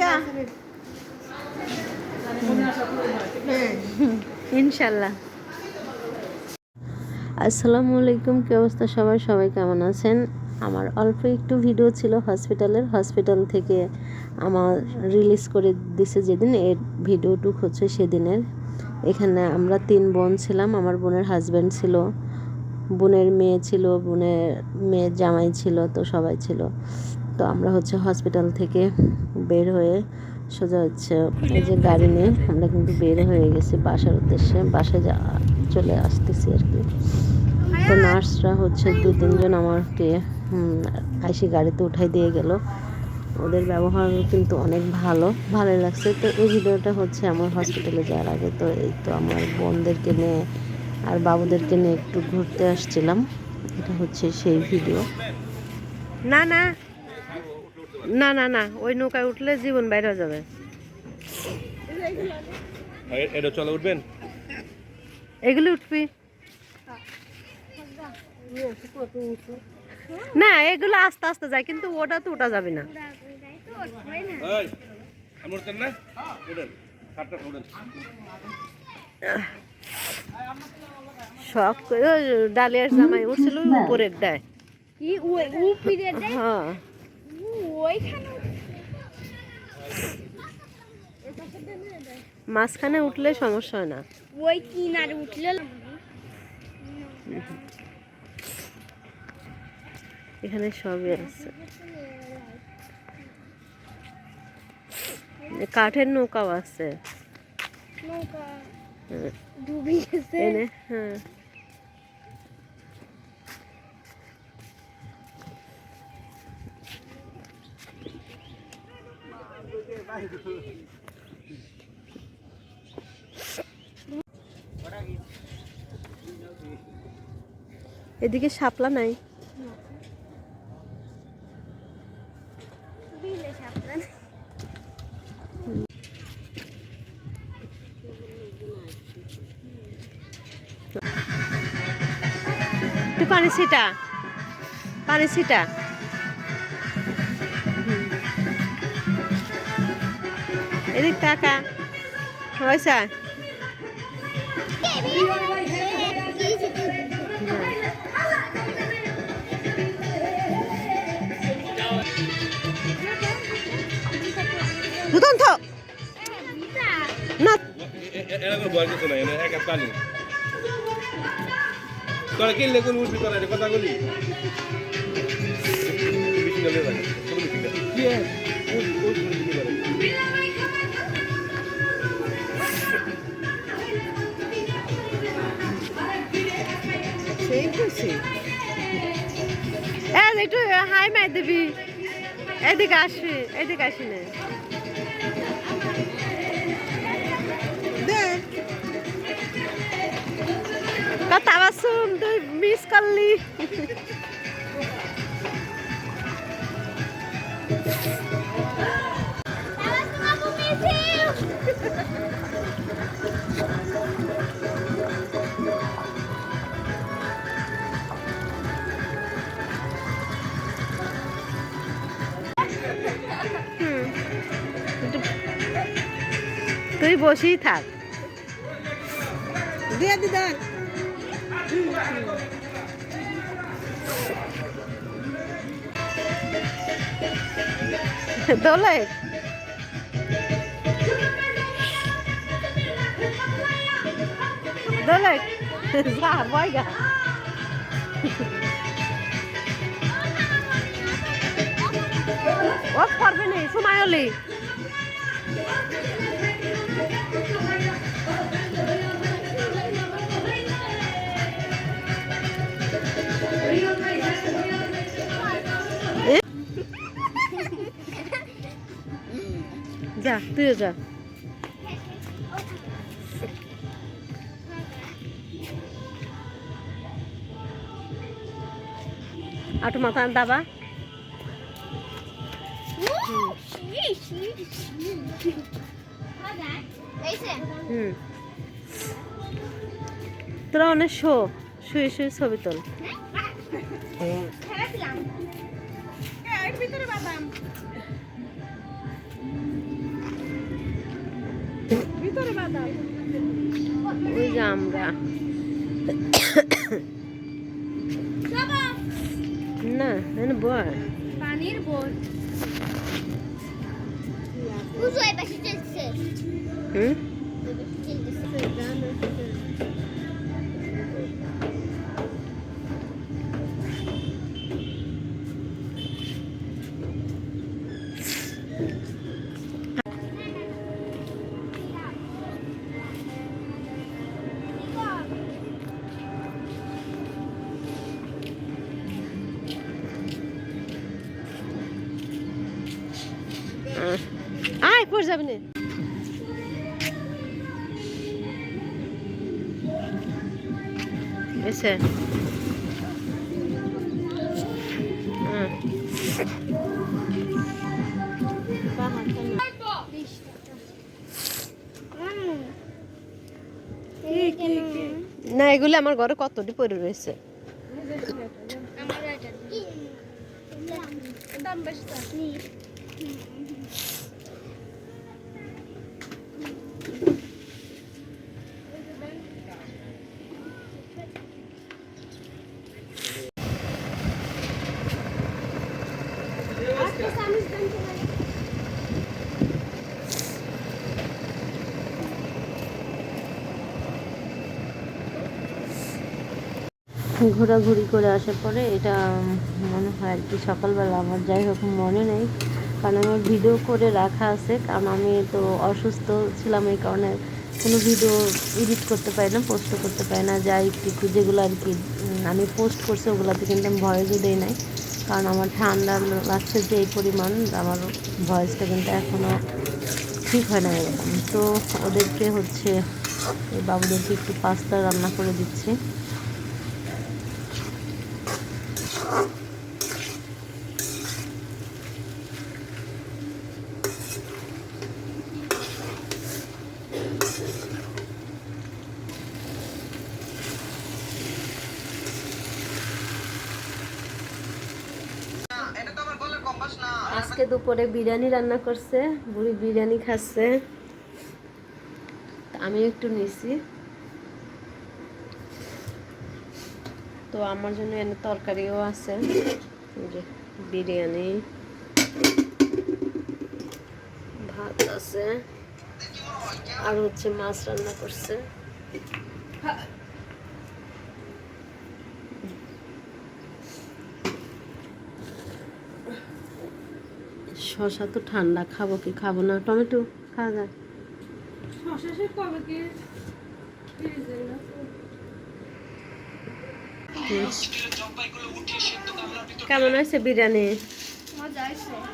জায়গা? ইনশাল্লাহ। আসসালামু আলাইকুম, কি অবস্থা সবার সবাই কেমন আছেন? আমার অল্প একটু ভিডিও ছিল হসপিটালের হসপিটাল থেকে আমার রিলিজ করে দিছে যেদিন, এর ভিডিওটুক হচ্ছে সেদিনের। এখানে আমরা তিন বোন ছিলাম। আমার বোনের হাজব্যান্ড ছিল, বোনের মেয়ে ছিল, বোনের মেয়ের জামাই ছিল, তো সবাই ছিল। তো আমরা হচ্ছে হসপিটাল থেকে বের হয়ে সোজা হচ্ছে এই যে গাড়ি নিয়ে আমরা কিন্তু বের হয়ে গেছি বাসার উদ্দেশ্যে। বাসায় যা চলে আসতেছি আর কি। তো নার্সরা হচ্ছে দু, তিনজন আমাকে আইসি গাড়িতে উঠাই দিয়ে গেল। ওদের ব্যবহার কিন্তু অনেক ভালো ভালো লাগছে। তো এই ভিডিওটা হচ্ছে আমার হসপিটালে যাওয়ার আগে। তো এই তো আমার বোনদেরকে নিয়ে আর বাবুদেরকে নিয়ে একটু ঘুরতে আসছিলাম। এটা হচ্ছে সেই ভিডিও। না না না না না ওই নৌকায় উঠলে জীবন বাইরে হয়ে যাবে। এটা চলে উঠবেন? এগুলো উঠবি। না এগুলো আস্তে আস্তে যায় কিন্তু ওটা তো ওটা যাবে না। শখ করে ওই ডালিয়ার জামাই উঠছিল উপরের দেয়? হ্যাঁ। ওইখানে মাঝখানে উঠলে সমস্যা হয় না। ওই কিনারে উঠলে এখানে সবই আছে। কাঠের নৌকাও আছে। নৌকা হ্যাঁ। ডুবে গেছে হ্যাঁ। এদিকে শাপলা নাই। পানি ছিটা পানি ছিটা। এদিক টাকা হয়েছে? বুতন থ। না। এরকম ভয় কিছু নাই এক কথা বলি ও ও কি করে সেই খুশি এ একটু হাই মাই দিবি। এদিকে আসবি, এদিকে আসি না। কথা বাসুন তুই মিস করলি। হুম। তুই বসেই থাক। দিয়ে দিদা দোলে। দোলে। যা বয়গা ও পারবে না সময় হলে। যা তুইও যা। আটু মাথা দাবা? তোরা অনেক শো শুয়ে শুয়ে ছবি তোল। ওই যে আমরা। না এনে বয় পানির বল চলছে হুম? পড়ে যাবি না। না এগুলো আমার ঘরে কতটি পড়ে রয়েছে? দাম ঘোরাঘুরি করে আসার পরে এটা মনে হয় আর কি সকালবেলা আমার যাই হোক, মনে নেই। কারণ আমার ভিডিও করে রাখা আছে, কারণ আমি তো অসুস্থ ছিলাম এই কারণে কোনো ভিডিও এডিট করতে পারি না, পোস্ট করতে পারি না, যাই একটু যেগুলো আর কি আমি পোস্ট করছি ওগুলোতে কিন্তু আমি ভয়েসও দিই নাই। কারণ আমার ঠান্ডা লাগছে যে এই পরিমাণ, আমার ভয়েসটা কিন্তু এখনও ঠিক হয় না এরকম। তো ওদেরকে হচ্ছে বাবুদেরকে একটু পাস্তা রান্না করে দিচ্ছি। আজকে দুপুরে বিরিয়ানি রান্না করছে বুড়ি বিরিয়ানি খাচ্ছে। আমি একটু নিছি। তো আমার জন্য এনে তরকারিও আছে। বিরিয়ানি। ভাত আছে। আর হচ্ছে মাছ রান্না করছে। শশা তো ঠান্ডা, খাব কি খাব না? টমেটো খাওয়া যায়। হুম। কেমন আছে বিরিয়ানি? মজা হয়েছে।